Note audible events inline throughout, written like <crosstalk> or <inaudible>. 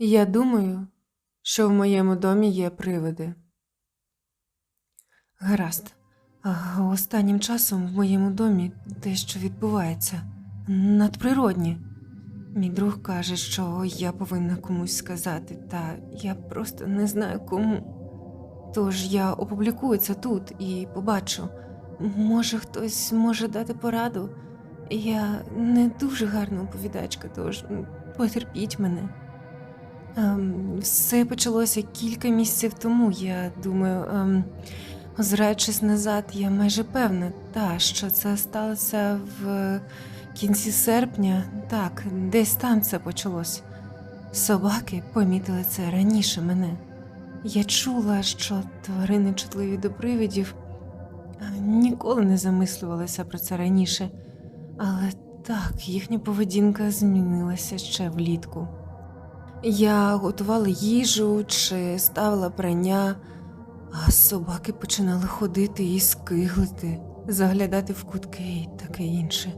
Я думаю, що в моєму домі є привиди. Гаразд. Останнім часом в моєму домі дещо відбувається надприроднє. Мій друг каже, що я повинна комусь сказати, та я просто не знаю кому. Тож я опублікую це тут і побачу. Може, хтось може дати пораду. Я не дуже гарна оповідачка, тож потерпіть мене. Ем, все почалося кілька місяців тому. Я думаю, ем, озираючись назад, я майже певна, та, що це сталося в кінці серпня. Так, десь там це почалось. Собаки помітили це раніше мене. Я чула, що тварини чутливі до привидів. Ніколи не замислювалася про це раніше. Але так, їхня поведінка змінилася ще влітку. Я готувала їжу чи ставила прання, а собаки починали ходити і скиглити, заглядати в кутки і таке інше.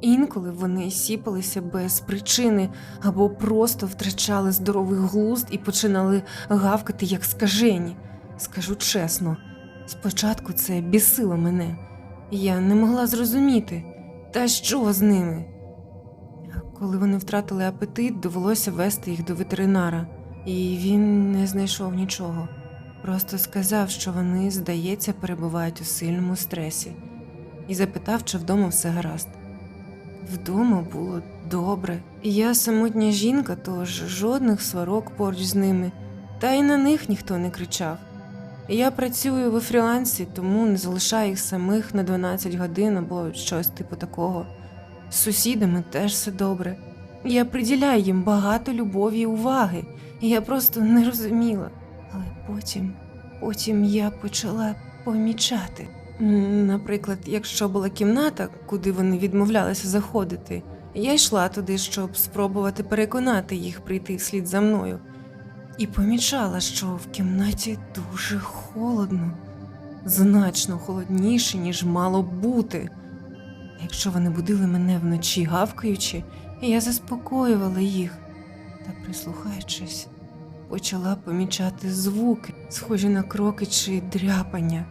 Інколи вони сіпалися без причини або просто втрачали здоровий глузд і починали гавкати як скажені. Скажу чесно, спочатку це бісило мене. Я не могла зрозуміти, та що з ними. Коли вони втратили апетит, довелося вести їх до ветеринара, і він не знайшов нічого. Просто сказав, що вони, здається, перебувають у сильному стресі, і запитав, чи вдома все гаразд. Вдома було добре. Я самотня жінка, тож жодних сварок поруч з ними, та й на них ніхто не кричав. Я працюю у фрілансі, тому не залишаю їх самих на 12 годин або щось типу такого. З сусідами теж все добре. Я приділяю їм багато любові і уваги, і я просто не розуміла. Але потім, потім я почала помічати. Наприклад, якщо була кімната, куди вони відмовлялися заходити, я йшла туди, щоб спробувати переконати їх прийти вслід за мною. І помічала, що в кімнаті дуже холодно, значно холодніше, ніж мало бути. Якщо вони будили мене вночі гавкаючи, я заспокоювала їх та, прислухаючись, почала помічати звуки, схожі на кроки чи дряпання.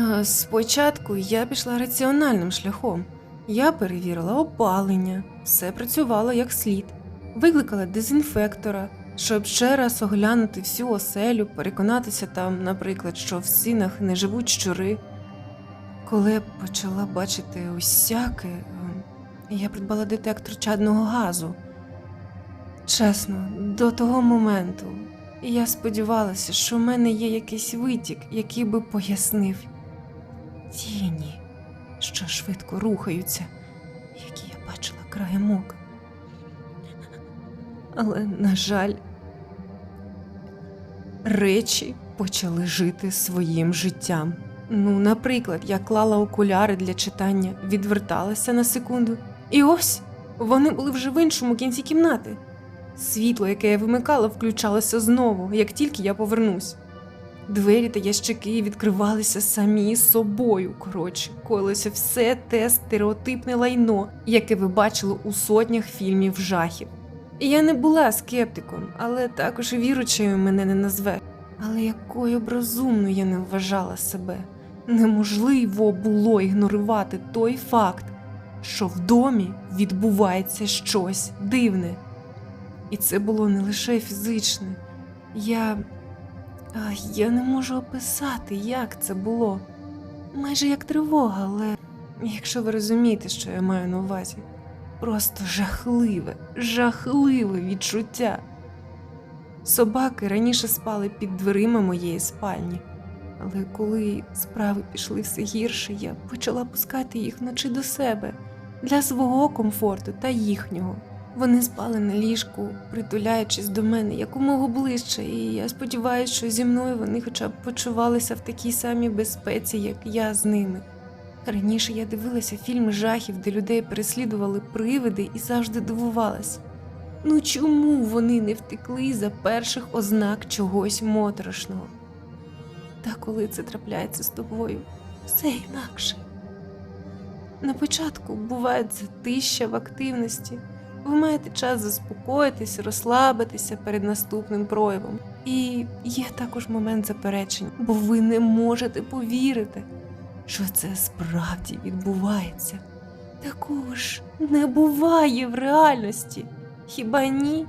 А, Спочатку я пішла раціональним шляхом. Я перевірила опалення, все працювало як слід, викликала дезінфектора, щоб ще раз оглянути всю оселю, переконатися там, наприклад, що в стінах не живуть щури. Коли я почала бачити усяке, ем, я придбала детектор чадного газу. Чесно, до того моменту я сподівалася, що в мене є якийсь витік, який би пояснив тіні, що швидко рухаються, які я бачила краєм ока. Але, на жаль, речі почали жити своїм життям. Ну, наприклад, я клала окуляри для читання, відверталася на секунду, і ось вони були вже в іншому кінці кімнати. Світло, яке я вимикала, включалося знову, як тільки я повернусь. Двері та ящики відкривалися самі собою. Коротше, коїлося все те стереотипне лайно, яке ви бачили у сотнях фільмів жахів. Я не була скептиком, але також і віручою мене не назве. Але якою б розумною я не вважала себе, неможливо було ігнорувати той факт, що в домі відбувається щось дивне. І це було не лише фізичне. Я. Я не можу описати, як це було. Майже як тривога, але якщо ви розумієте, що я маю на увазі, просто жахливе, жахливе відчуття. Собаки раніше спали під дверима моєї спальні, але коли справи пішли все гірше, я почала пускати їх вночі до себе для свого комфорту та їхнього. Вони спали на ліжку, притуляючись до мене якомога ближче, і я сподіваюся, що зі мною вони хоча б почувалися в такій самій безпеці, як я з ними. Раніше я дивилася фільми жахів, де людей переслідували привиди і завжди дивувалась. Ну чому вони не втекли за перших ознак чогось моторошного? Та коли це трапляється з тобою, все інакше. На початку буває затища в активності, Ви маєте час заспокоїтися, розслабитися перед наступним проявом. І є також момент заперечень, бо ви не можете повірити, що це справді відбувається. Такого ж не буває в реальності. Хіба ні?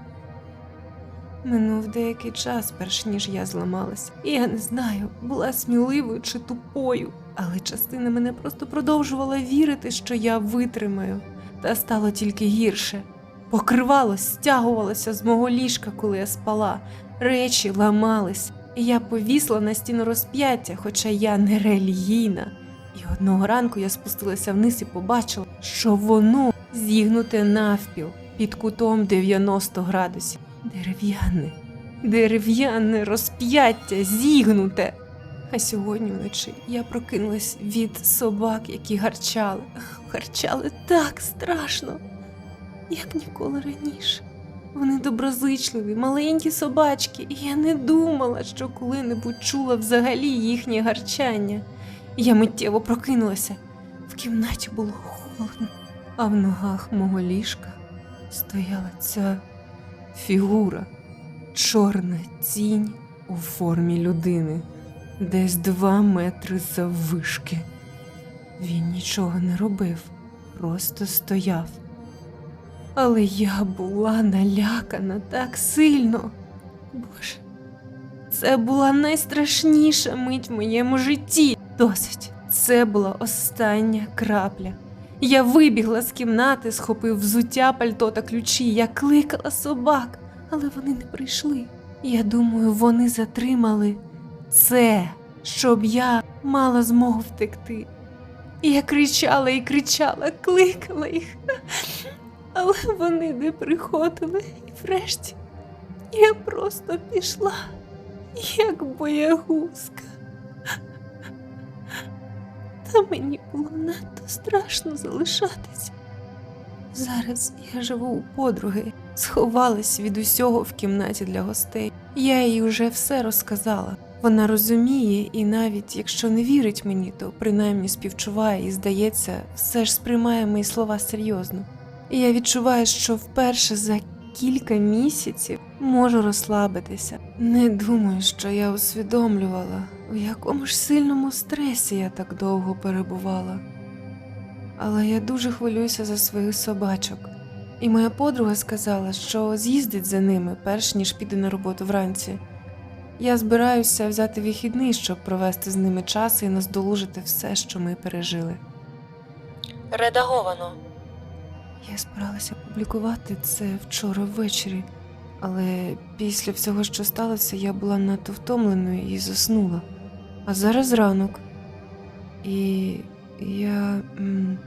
Минув деякий час, перш ніж я зламалась. І я не знаю, була сміливою чи тупою, але частина мене просто продовжувала вірити, що я витримаю, та стало тільки гірше. Покривало стягувалося з мого ліжка, коли я спала, речі ламались, і я повісла на стіну розп'яття, хоча я не релігійна. І одного ранку я спустилася вниз і побачила, що воно зігнуте навпіл під кутом 90 градусів. Дерев'яне, дерев'яне розп'яття зігнуте. А сьогодні вночі я прокинулась від собак, які гарчали. Гарчали так страшно, як ніколи раніше. Вони доброзичливі, маленькі собачки, і я не думала, що коли-небудь чула взагалі їхнє гарчання. Я миттєво прокинулася. В кімнаті було холодно, а в ногах мого ліжка стояла ця фігура, чорна тінь у формі людини, десь два метри заввишки. Він нічого не робив, просто стояв. Але я була налякана так сильно. Боже, це була найстрашніша мить в моєму житті. Досить, це була остання крапля. Я вибігла з кімнати, схопив взуття, пальто та ключі. Я кликала собак, але вони не прийшли. Я думаю, вони затримали це, щоб я мала змогу втекти. Я кричала і кричала, кликала їх, <laughs> але вони не приходили. І врешті я просто пішла, як боягузка. Та мені було надто страшно залишатися. Зараз я живу у подруги, сховалась від усього в кімнаті для гостей. Я їй уже все розказала. Вона розуміє, і навіть якщо не вірить мені, то принаймні співчуває і, здається, все ж сприймає мої слова серйозно. І я відчуваю, що вперше за кілька місяців можу розслабитися. Не думаю, що я усвідомлювала, в якому ж сильному стресі я так довго перебувала. Але я дуже хвилююся за своїх собачок. І моя подруга сказала, що з'їздить за ними, перш ніж піде на роботу вранці. Я збираюся взяти вихідний, щоб провести з ними час і наздолужити все, що ми пережили. Редаговано. Я збиралася публікувати це вчора ввечері, але після всього, що сталося, я була надто втомленою і заснула. А зараз ранок. І я м,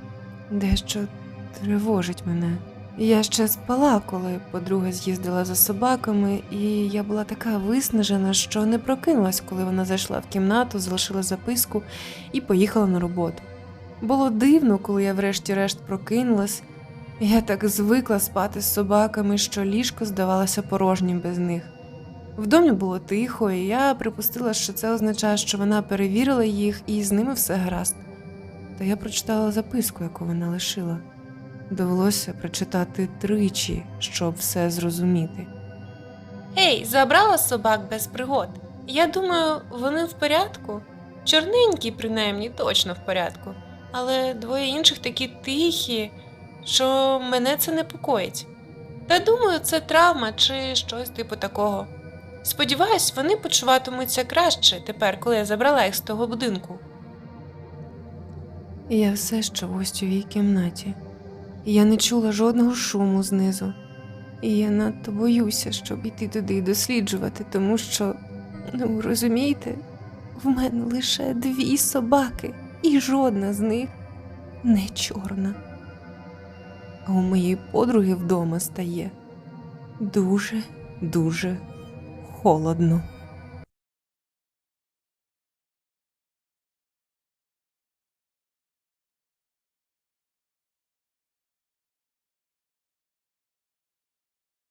дещо тривожить мене. Я ще спала, коли подруга з'їздила за собаками, і я була така виснажена, що не прокинулась, коли вона зайшла в кімнату, залишила записку і поїхала на роботу. Було дивно, коли я врешті-решт прокинулась. Я так звикла спати з собаками, що ліжко здавалося порожнім без них. В домі було тихо, і я припустила, що це означає, що вона перевірила їх і з ними все гаразд. Та я прочитала записку, яку вона лишила. Довелося прочитати тричі, щоб все зрозуміти. Ей, забрала собак без пригод. Я думаю, вони в порядку. Чорненькі, принаймні, точно в порядку. Але двоє інших такі тихі, що мене це непокоїть. Та думаю, це травма чи щось типу такого. Сподіваюсь, вони почуватимуться краще тепер, коли я забрала їх з того будинку. Я все ще в гостьовій кімнаті. Я не чула жодного шуму знизу. І я надто боюся, щоб іти туди і досліджувати, тому що, ну розумієте, в мене лише дві собаки, і жодна з них не чорна. А у моєї подруги вдома стає дуже, дуже холодно.